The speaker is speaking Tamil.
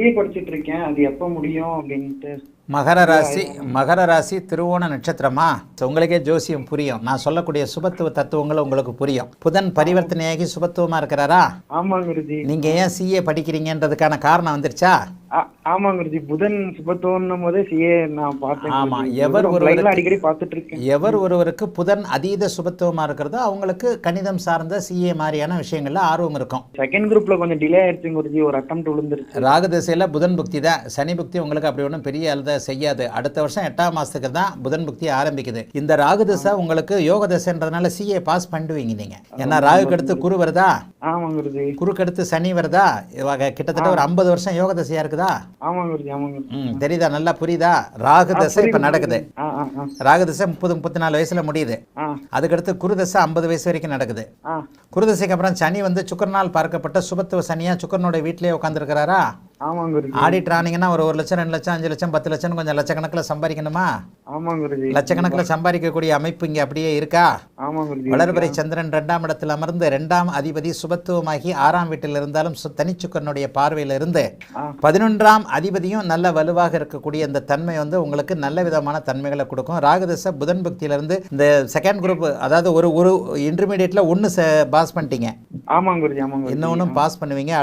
சிஏ படிச்சிட்டு இருக்கேன் அது எப்ப முடியும் அப்படின்ட்டு. மகர ராசி மகர ராசி திருவோண நட்சத்திரமா? உங்களுக்கே ஜோசியம் புரியும். நான் சொல்லக்கூடிய சுபத்துவ தத்துவங்கள் உங்களுக்கு புரியும். புதன் பரிவர்த்தனையாகி சுபத்துவமா இருக்கிறாரா? ஆமா குருஜி. நீங்க ஏன் சிஏ படிக்கிறீங்கன்றதுக்கான காரணம் வந்துருச்சா? ஆமா குருஜி புதன் சுபத்தோன்னும் போதே சிஏ நான் பார்த்தேன் ஆமா. எவர் லைவ்ல அடிக்கடி பார்த்துட்டு இருக்கேன் எவர் ஒருவருக்கு புதன் அதீத சுபத்துவமா இருக்கிறதோ அவங்களுக்கு கணிதம் சார்ந்த சிஏ மாதிரியான விஷயங்கள்ல ஆர்வம் இருக்கும். செகண்ட் குரூப்ல கொஞ்சம் டிலே ஆயிடுச்சு குருஜி. ஒரு அட்டம் விழுந்துருச்சு. ராகு திசையில புதன் புக்தி தான். சனி புக்தி உங்களுக்கு அப்படி ஒன்றும் பெரிய அழுத செய்யாது. அடுத்த வருஷம் எட்டாம் மாசத்துக்கு தான் புதன் புக்தி ஆரம்பிக்குது. இந்த ராகு திசை உங்களுக்கு யோக திசைன்றதுனால சிஏ பாஸ் பண்ணுவீங்க நீங்க. ஏன்னா ராகுக்கு அடுத்து குரு வருதா? ஆமா குருஜி. குருக்கு அடுத்து சனி வருதா? கிட்டத்தட்ட ஒரு ஐம்பது வருஷம் யோக திசையா இருக்குதா? ஆமா குருஜி ஆமா குருஜி. ம் தெரியுதா? நல்லா புரியுதா? ராகு திசை இப்போ நடக்குது. ராகு திசை முப்பது முப்பத்தி நாலு வயசுல முடியுது. அதுக்கடுத்து குரு தசை ஐம்பது வயசு வரைக்கும் நடக்குது. ஆ. குருதசைக்கு அப்புறம் சனி வந்து சுக்கரனால் பார்க்கப்பட்ட சுபத்துவ சனியா சுக்கரனோட வீட்டிலேயே உட்காந்துருக்கிறாரா ஆமா குருஜி. ஆனீங்கன்னா ஒரு ஒரு லட்சம் ரெண்டு லட்சம் அஞ்சு லட்சம் பத்து லட்சம் கொஞ்சம் லட்சக்கணக்கில் சம்பாதிக்கணுமா? ஆமா குருஜி. லட்சக்கணக்கில் சம்பாதிக்கக்கூடிய அமைப்பு இங்கே அப்படியே இருக்கா? ஆமா குருஜி. வளர்பிறை சந்திரன் ரெண்டாம் இடத்தில் அமர்ந்து ரெண்டாம் அதிபதி சுபத்துவமாகி ஆறாம் வீட்டில் இருந்தாலும் தனிச்சுக்கரனுடைய பார்வையில் இருந்து. பதினொன்றாம் அதிபதியும் நல்ல வலுவாக இருக்கக்கூடிய இந்த தன்மை வந்து உங்களுக்கு நல்ல விதமான தன்மைகளை கொடுக்கும். ராகுதச புதன் பக்தியிலிருந்து இந்த செகண்ட் குரூப் அதாவது ஒரு ஒரு இன்டர்மீடியட்டில் ஒன்று பாஸ் பண்ணிட்டீங்க. ஆமா குருஜி இன்னொன்றும் பாஸ் பண்ணுவீங்க.